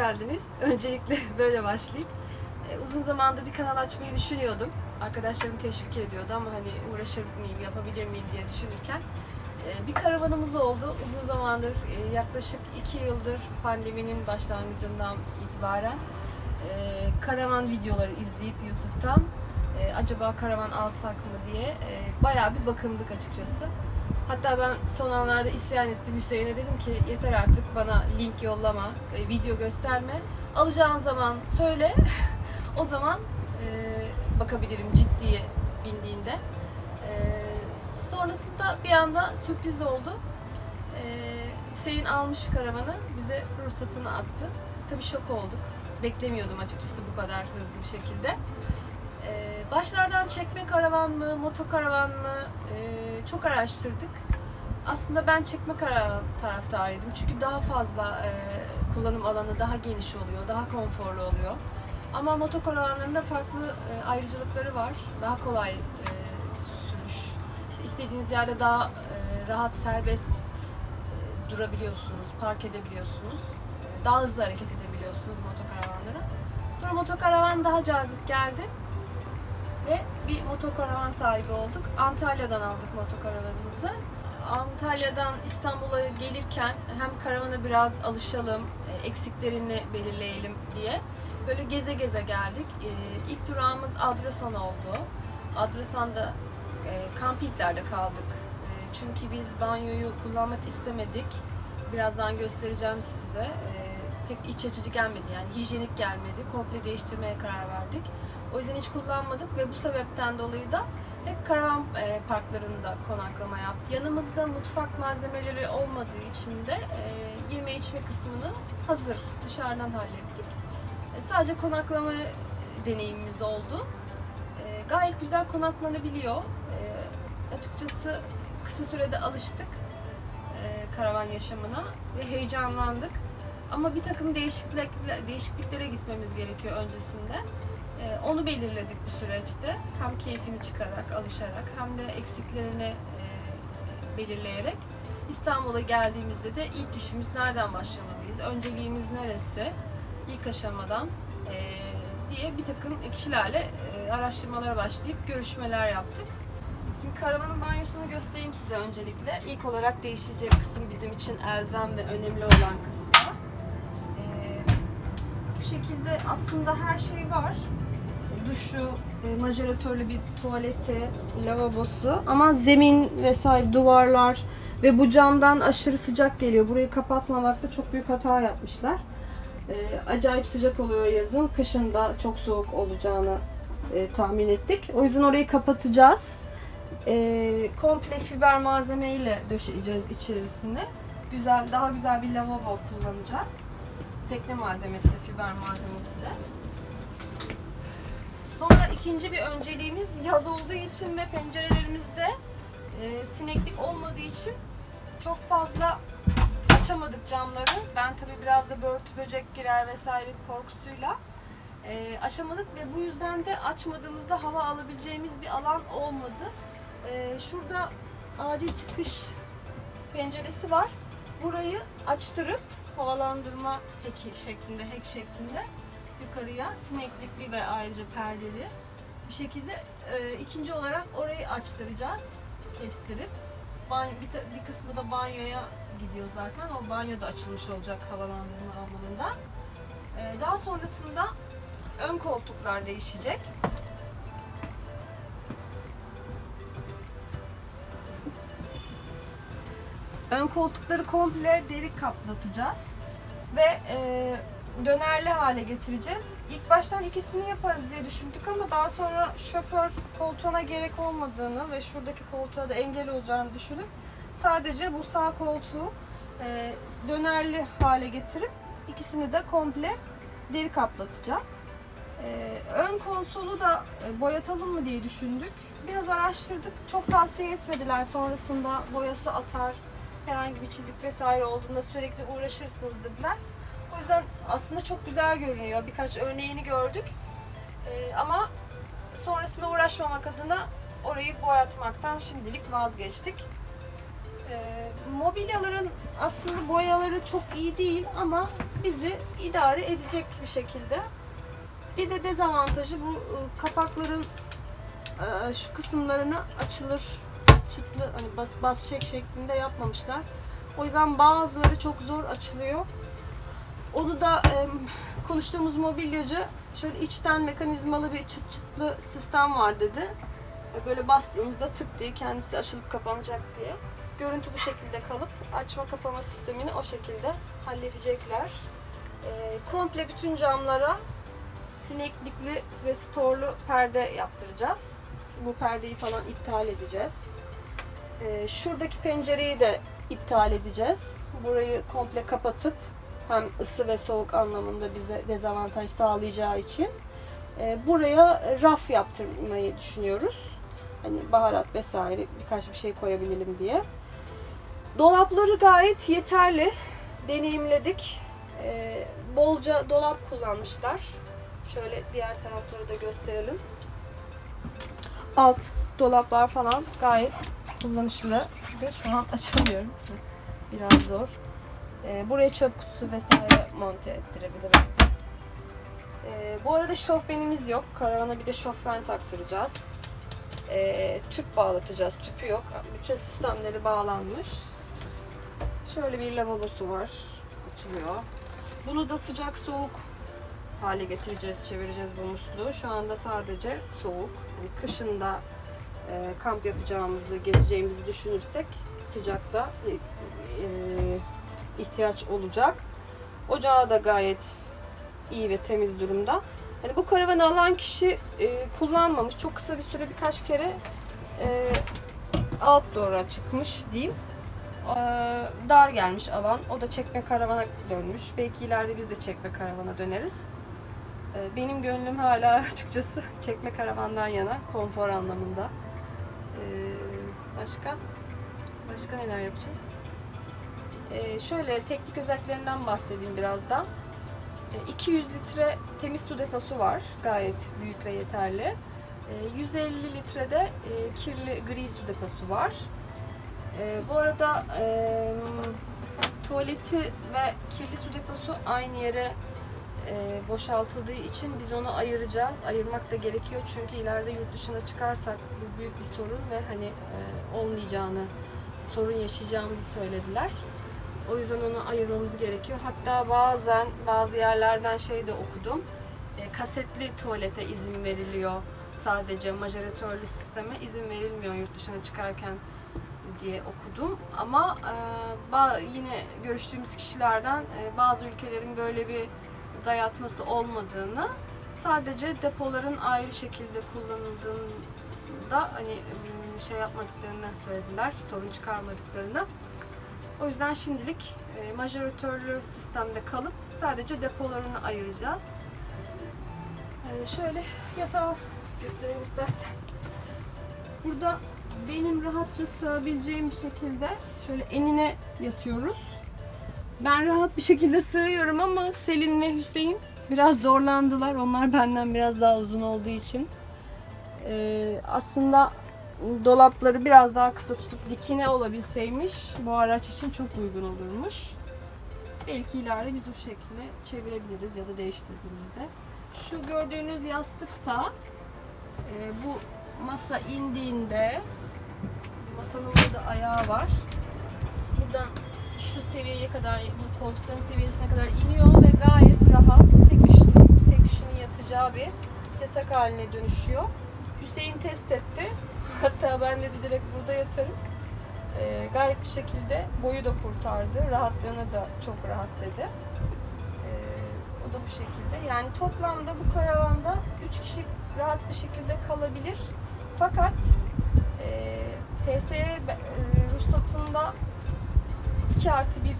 geldiniz. Öncelikle böyle başlayayım. Ee, uzun zamandır bir kanal açmayı düşünüyordum. Arkadaşlarım teşvik ediyordu ama hani uğraşır mıyım, yapabilir miyim diye düşünürken e, bir karavanımız oldu. Uzun zamandır, e, yaklaşık iki yıldır pandeminin başlangıcından itibaren e, karavan videoları izleyip YouTube'dan e, acaba karavan alsak mı diye e, bayağı bir bakındık açıkçası. Hatta ben son anlarda isyan ettim Hüseyin'e dedim ki yeter artık bana link yollama, e, video gösterme. Alacağın zaman söyle. o zaman e, bakabilirim ciddiye bindiğinde. E, sonrasında bir anda sürpriz oldu. E, Hüseyin almış karavanı bize ruhsatını attı. Tabii şok olduk. Beklemiyordum açıkçası bu kadar hızlı bir şekilde. Ee, başlardan çekme karavan mı, motokaravan mı ee, çok araştırdık. Aslında ben çekme karavan taraftarıydım. Çünkü daha fazla e, kullanım alanı daha geniş oluyor, daha konforlu oluyor. Ama motokaravanların da farklı e, ayrıcalıkları var. Daha kolay e, sürüş. İşte istediğiniz yerde daha e, rahat, serbest e, durabiliyorsunuz, park edebiliyorsunuz. E, Daha hızlı hareket edebiliyorsunuz motokaravanlara. Sonra motokaravan daha cazip geldi ve bir motokaravan sahibi olduk. Antalya'dan aldık motokaravanımızı. Antalya'dan İstanbul'a gelirken hem karavana biraz alışalım, e, eksiklerini belirleyelim diye böyle geze geze geldik. E, İlk durağımız Adrasan oldu. Adrasan'da e, kampinglerde kaldık. Çünkü biz banyoyu kullanmak istemedik. Birazdan göstereceğim size. Pek iç açıcı gelmedi yani hijyenik gelmedi. Komple değiştirmeye karar verdik. O yüzden hiç kullanmadık ve bu sebepten dolayı da hep karavan e, parklarında konaklama yaptık. Yanımızda mutfak malzemeleri olmadığı için de e, yeme içme kısmını hazır dışarıdan hallettik. E, sadece konaklama deneyimimiz oldu. Gayet güzel konaklanabiliyor. Açıkçası kısa sürede alıştık karavan yaşamına ve heyecanlandık. Ama bir takım değişiklik, değişikliklere gitmemiz gerekiyor öncesinde. Ee, Onu belirledik bu süreçte. Hem keyfini çıkarak, alışarak hem de eksiklerini e, belirleyerek. İstanbul'a geldiğimizde de ilk işimiz nereden başlamalıyız, önceliğimiz neresi, ilk aşamadan e, diye bir takım kişilerle e, araştırmalara başlayıp görüşmeler yaptık. Şimdi karavanın banyosunu göstereyim size öncelikle. İlk olarak değişecek kısım bizim için elzem ve önemli olan kısmı. Ee, bu şekilde aslında her şey var. Duşu, e, majeratörlü bir tuvaleti, lavabosu ama zemin vesaire duvarlar ve bu camdan aşırı sıcak geliyor. Burayı kapatmamakta çok büyük hata yapmışlar. Ee, acayip sıcak oluyor yazın. Kışın da çok soğuk olacağını e, tahmin ettik. O yüzden orayı kapatacağız. Ee, komple fiber malzeme ile döşeyeceğiz içerisine. Güzel, daha güzel bir lavabo kullanacağız. Tekne malzemesi, fiber malzemesi de. Sonra ikinci bir önceliğimiz yaz olduğu için ve pencerelerimizde e, sineklik olmadığı için çok fazla açamadık camları. Ben tabii biraz da börtü böcek girer vesaire korkusuyla e, açamadık ve bu yüzden de açmadığımızda hava alabileceğimiz bir alan olmadı. E, şurada acil çıkış penceresi var. Burayı açtırıp havalandırma heki şeklinde, hek şeklinde yukarıya sineklikli ve ayrıca perdeli bir şekilde e, ikinci olarak orayı açtıracağız, kestirip. Banyo, bir, bir kısmı da banyoya gidiyor zaten. O banyo da açılmış olacak havalandırma anlamında. E, daha sonrasında ön koltuklar değişecek. Ön koltukları komple deri kaplatacağız ve e, dönerli hale getireceğiz. İlk baştan ikisini yaparız diye düşündük ama daha sonra şoför koltuğuna gerek olmadığını ve şuradaki koltuğa da engel olacağını düşünüp sadece bu sağ koltuğu e, dönerli hale getirip ikisini de komple deri kaplatacağız. E, ön konsolu da e, boyatalım mı diye düşündük. Biraz araştırdık. Çok tavsiye etmediler. Sonrasında boyası atar, herhangi bir çizik vesaire olduğunda sürekli uğraşırsınız dediler. O yüzden aslında çok güzel görünüyor. Birkaç örneğini gördük. Ee, ama sonrasında uğraşmamak adına orayı boyatmaktan şimdilik vazgeçtik. Ee, mobilyaların aslında boyaları çok iyi değil ama bizi idare edecek bir şekilde. Bir de dezavantajı bu e, kapakların e, şu kısımlarını açılır çıtlı hani bas bas çek şeklinde yapmamışlar. O yüzden bazıları çok zor açılıyor. Onu da e, konuştuğumuz mobilyacı şöyle içten mekanizmalı bir çıt çıtlı sistem var dedi. E, Böyle bastığımızda tık diye kendisi açılıp kapanacak diye. Görüntü bu şekilde kalıp açma kapama sistemini o şekilde halledecekler. E, komple bütün camlara sineklikli ve storlu perde yaptıracağız. Bu perdeyi falan iptal edeceğiz. E, şuradaki pencereyi de iptal edeceğiz. Burayı komple kapatıp hem ısı ve soğuk anlamında bize dezavantaj sağlayacağı için e, buraya raf yaptırmayı düşünüyoruz. Hani baharat vesaire birkaç bir şey koyabilelim diye. Dolapları gayet yeterli. Deneyimledik. E, bolca dolap kullanmışlar. Şöyle diğer tarafları da gösterelim. Alt dolaplar falan gayet kullanışlı. Ve şu an açamıyorum. Biraz zor. E, buraya çöp kutusu vesaire monte ettirebiliriz. E, bu arada şofbenimiz yok. Karavana bir de şofben taktıracağız. E, tüp bağlatacağız. Tüpü yok. Bütün sistemleri bağlanmış. Şöyle bir lavabosu var. Açılıyor. Bunu da sıcak soğuk hale getireceğiz, çevireceğiz bu musluğu. Şu anda sadece soğuk. Yani kışında e, kamp yapacağımızı, gezeceğimizi düşünürsek sıcakta e, e, ihtiyaç olacak. Ocağı da gayet iyi ve temiz durumda. Hani bu karavanı alan kişi e, kullanmamış. Çok kısa bir süre birkaç kere e, outdoor'a çıkmış diyeyim. E, dar gelmiş alan. O da çekme karavana dönmüş. Belki ileride biz de çekme karavana döneriz. E, benim gönlüm hala açıkçası çekme karavandan yana konfor anlamında. E, başka? Başka neler yapacağız? Ee, şöyle teknik özelliklerinden bahsedeyim biraz da. Ee, 200 litre temiz su deposu var. Gayet büyük ve yeterli. Ee, 150 litrede e, kirli gri su deposu var. Ee, bu arada e, tuvaleti ve kirli su deposu aynı yere e, boşaltıldığı için biz onu ayıracağız. Ayırmak da gerekiyor çünkü ileride yurt dışına çıkarsak bu büyük bir sorun ve hani e, olmayacağını, sorun yaşayacağımızı söylediler. O yüzden onu ayırmamız gerekiyor. Hatta bazen bazı yerlerden şey de okudum. E, kasetli tuvalete izin veriliyor. Sadece majoratörlü sisteme izin verilmiyor yurt dışına çıkarken diye okudum. Ama e, yine görüştüğümüz kişilerden e, bazı ülkelerin böyle bir dayatması olmadığını, sadece depoların ayrı şekilde kullanıldığında hani şey yapmadıklarını söylediler, sorun çıkarmadıklarını. O yüzden şimdilik e, majoratörlü sistemde kalıp sadece depolarını ayıracağız. E, şöyle yatağı göstereyim istersen. Burada benim rahatça sığabileceğim bir şekilde şöyle enine yatıyoruz. Ben rahat bir şekilde sığıyorum ama Selin ve Hüseyin biraz zorlandılar. Onlar benden biraz daha uzun olduğu için. E, aslında dolapları biraz daha kısa tutup dikine olabilseymiş bu araç için çok uygun olurmuş. Belki ileride biz o şekilde çevirebiliriz ya da değiştirdiğimizde. Şu gördüğünüz yastıkta e, bu masa indiğinde masanın burada ayağı var. Buradan şu seviyeye kadar, bu koltukların seviyesine kadar iniyor ve gayet rahat tek kişinin, tek kişinin yatacağı bir yatak haline dönüşüyor. Hüseyin test etti. Hatta ben dedi direkt burada yatarım. Ee, gayet bir şekilde boyu da kurtardı. Rahatlığına da çok rahat dedi. Ee, o da bu şekilde. Yani toplamda bu karavanda 3 kişi rahat bir şekilde kalabilir. Fakat e, TSE e, ruhsatında 2 artı 1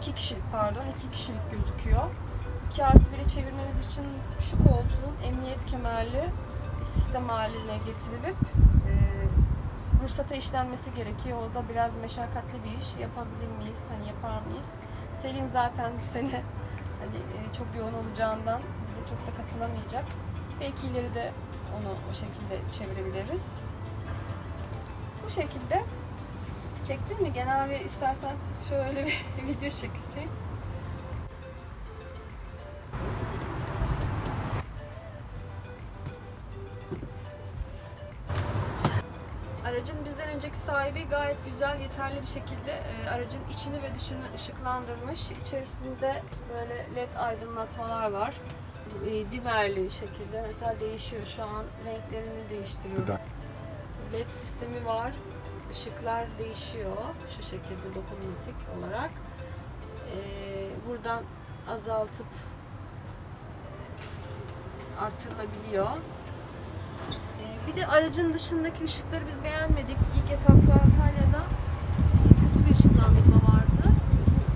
2 kişilik pardon 2 kişilik gözüküyor. 2 artı 1'e çevirmemiz için şu koltuğun emniyet kemerli sistem haline getirilip e, ruhsata işlenmesi gerekiyor. O da biraz meşakkatli bir iş. Yapabilir miyiz? Hani yapar mıyız? Selin zaten bu sene hani e, çok yoğun olacağından bize çok da katılamayacak. Belki ileride onu o şekilde çevirebiliriz. Bu şekilde Çektin mi? Genel bir istersen şöyle bir video çekilsin. Sahibi gayet güzel, yeterli bir şekilde e, aracın içini ve dışını ışıklandırmış. İçerisinde böyle led aydınlatmalar var. E, dimerli şekilde mesela değişiyor. Şu an renklerini değiştiriyorum. LED sistemi var. Işıklar değişiyor. Şu şekilde dokunmatik olarak. E, buradan azaltıp e, artırılabiliyor. Ee, Bir de aracın dışındaki ışıkları biz beğenmedik. İlk etapta Antalya'da kötü bir ışıklandırma vardı.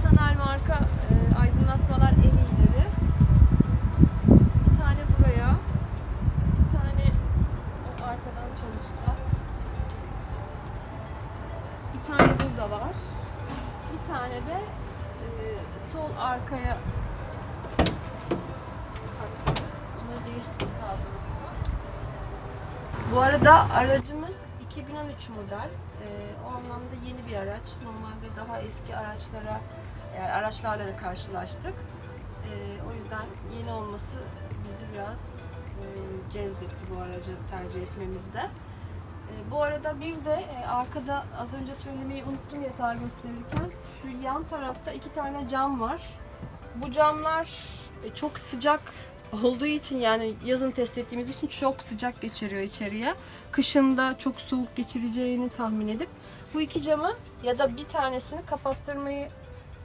Sanel marka e, aydınlatmalar en iyileri. 2013 model. Ee, o anlamda yeni bir araç. Normalde daha eski araçlara yani araçlarla da karşılaştık. Ee, o yüzden yeni olması bizi biraz e, cezbetti bu aracı tercih etmemizde. Ee, bu arada bir de e, arkada az önce söylemeyi unuttum yatağı gösterirken şu yan tarafta iki tane cam var. Bu camlar e, çok sıcak olduğu için yani yazın test ettiğimiz için çok sıcak geçiriyor içeriye. Kışında çok soğuk geçireceğini tahmin edip bu iki camı ya da bir tanesini kapattırmayı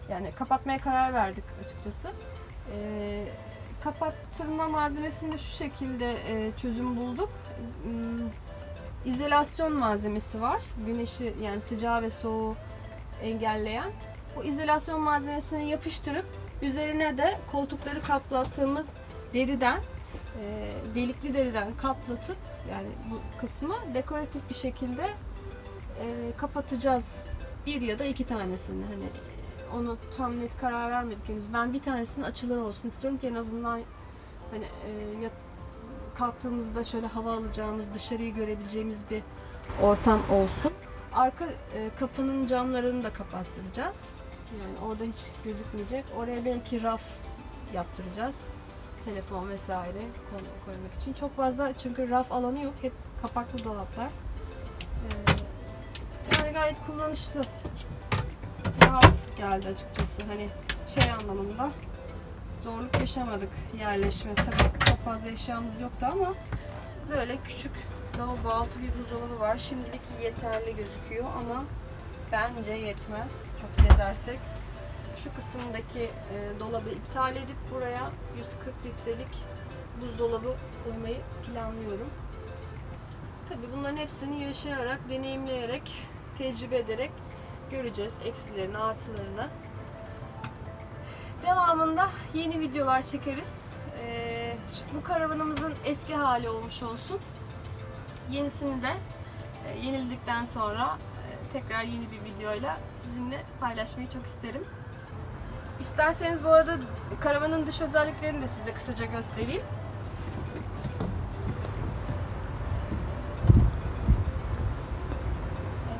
yani kapatmaya karar verdik açıkçası. Ee, kapattırma malzemesini de şu şekilde e, çözüm bulduk. Hmm, İzolasyon malzemesi var. Güneşi yani sıcağı ve soğuğu engelleyen. Bu izolasyon malzemesini yapıştırıp üzerine de koltukları kaplattığımız deriden e, delikli deriden kaplatıp yani bu kısmı dekoratif bir şekilde e, kapatacağız. Bir ya da iki tanesini hani onu tam net karar vermedik henüz. Ben bir tanesinin açılır olsun istiyorum ki en azından hani e, yat- kalktığımızda şöyle hava alacağımız, dışarıyı görebileceğimiz bir ortam olsun. Arka e, kapının camlarını da kapattıracağız. Yani orada hiç gözükmeyecek. Oraya belki raf yaptıracağız telefon vesaire koy- koymak için. Çok fazla çünkü raf alanı yok. Hep kapaklı dolaplar. Ee, yani gayet kullanışlı. Rahat geldi açıkçası. Hani şey anlamında zorluk yaşamadık yerleşme. Tabii çok fazla eşyamız yoktu ama böyle küçük lavabo altı bir buzdolabı var. Şimdilik yeterli gözüküyor ama bence yetmez. Çok gezersek şu kısımdaki e, dolabı iptal edip buraya 140 litrelik buzdolabı koymayı planlıyorum. Tabi bunların hepsini yaşayarak, deneyimleyerek, tecrübe ederek göreceğiz eksilerini, artılarını. Devamında yeni videolar çekeriz. E, şu- bu karavanımızın eski hali olmuş olsun. Yenisini de e, yenildikten sonra e, tekrar yeni bir videoyla sizinle paylaşmayı çok isterim. İsterseniz bu arada karavanın dış özelliklerini de size kısaca göstereyim. Ee,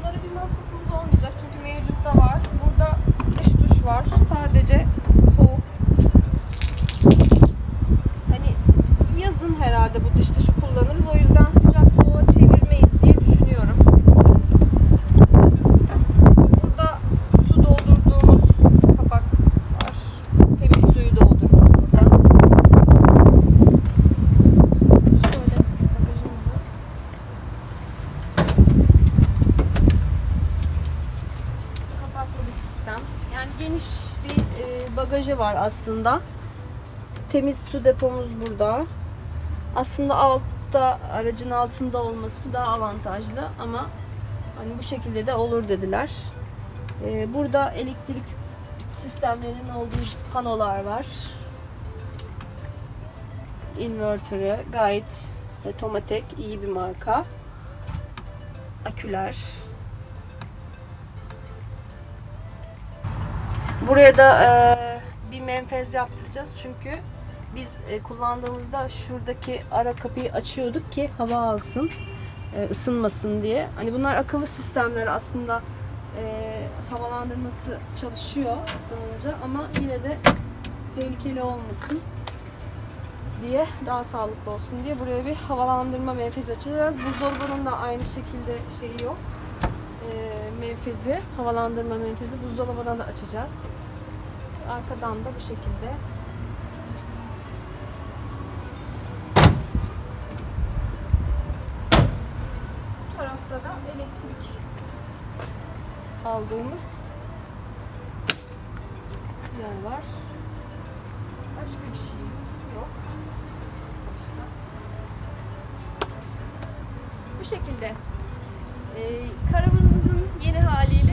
Bunlara bir masrafımız olmayacak çünkü mevcutta var. Burada dış duş var. Sadece soğuk. Hani yazın herhalde bu dış duşu kullanırız. O yüzden sıcak soğuğa çevirmeyiz diye düşünüyorum. Burada su doldurduğumuz kapak var. Temiz suyu dolduruyoruz burada. Şöyle bagajımızı kapaklı bir sistem. Yani geniş bir e, bagajı var aslında. Temiz su depomuz burada. Aslında altta aracın altında olması daha avantajlı ama hani bu şekilde de olur dediler. Ee, burada elektrik sistemlerinin olduğu panolar var. Inverter'ı gayet e, Tomatek iyi bir marka. Aküler. Buraya da e, bir menfez yaptıracağız çünkü biz e, kullandığımızda şuradaki ara kapıyı açıyorduk ki hava alsın, e, ısınmasın diye. Hani bunlar akıllı sistemler aslında e, havalandırması çalışıyor ısınınca ama yine de tehlikeli olmasın diye daha sağlıklı olsun diye buraya bir havalandırma menfezi açacağız. Buzdolabının da aynı şekilde şeyi yok. E, menfezi, havalandırma menfezi buzdolabına da açacağız. Arkadan da bu şekilde Bu tarafta da elektrik aldığımız yer var. Başka bir şey yok. Başka. Bu şekilde. Ee, karavanımızın yeni haliyle